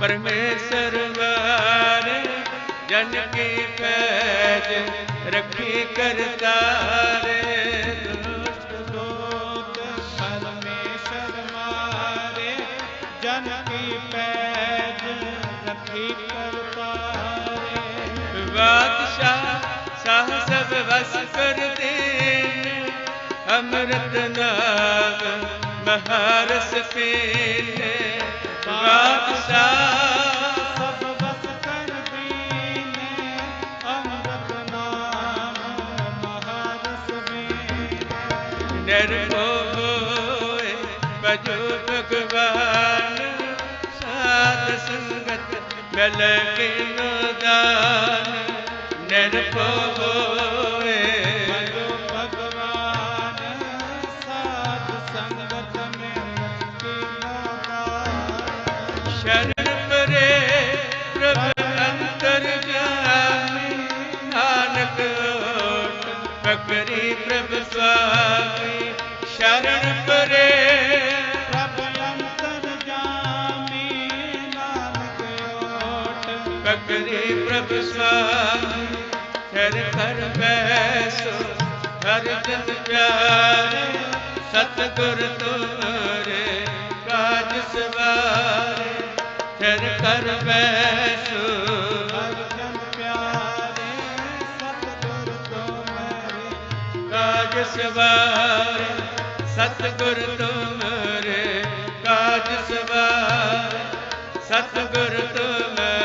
ਪਰਮੇਸ਼ਰ ਵਾਰੇ, ਜਨ ਕੀ ਪੈਜ ਰੱਖੀ ਕਰਤਾਰੇ। ਦੁਸ਼ਟ ਲੋਕ ਪਰਮੇਸ਼ਰ ਮਾਰੇ ਜਨ ਕੀ ਪੈਜ ਰੱਖੀ ਕਰਤਾਰੇ। ਬਾਦਸ਼ਾਹ ਸਾਹ ਸਭ ਵਸ ਕਰ ਦੇਨ ਨਾਮ ਮਹਾਰਸ ਪੀਨੇ। ਨਿਰਭਉ ਹੋਏ ਭਜੋ ਭਗਵਾਨ, ਸਾਧ ਸੰਗਤ ਮਿਲ ਕੇ ਨਦਾਨ ਨਿਰਭਉ ਹੋਏ ਭਜੋ ਭਗਵਾਨ, ਸਾਧ ਸੰਗਤ ਮਿਲ ਕੇ ਨਾਮ ਸ਼ਰਨ ਪਰੇ ਪ੍ਰਭ ਅੰਤਰ ਪਕਰੀ ਪ੍ਰਭ ਸੁਆਮੀ ਸ਼ਰਨ ਪਰੇ। ਪ੍ਰਭ ਅੰਤਰ ਜਾਮੀ ਨਾਨਕ ਓਟ। ਪਕਰੀ ਪ੍ਰਭ ਸੁਆਮੀ ਫਿਰ ਕਰ ਬੈਸੋ ਹਰ ਜਨ ਪਿਆਰੇ। ਸਤਿਗੁਰ ਤੋਰੇ ਕਾਜ ਸਵਾਰੇ ਫਿਰ ਕਰ ਬੈਸੋ ਕਾਜ ਸਵਾਰੇ ਸਤਗੁਰ ਤੁਮਰੇ ਕਾਜ ਸਵਾਰੇ ਸਤਗੁਰ ਤੁਮਰੇ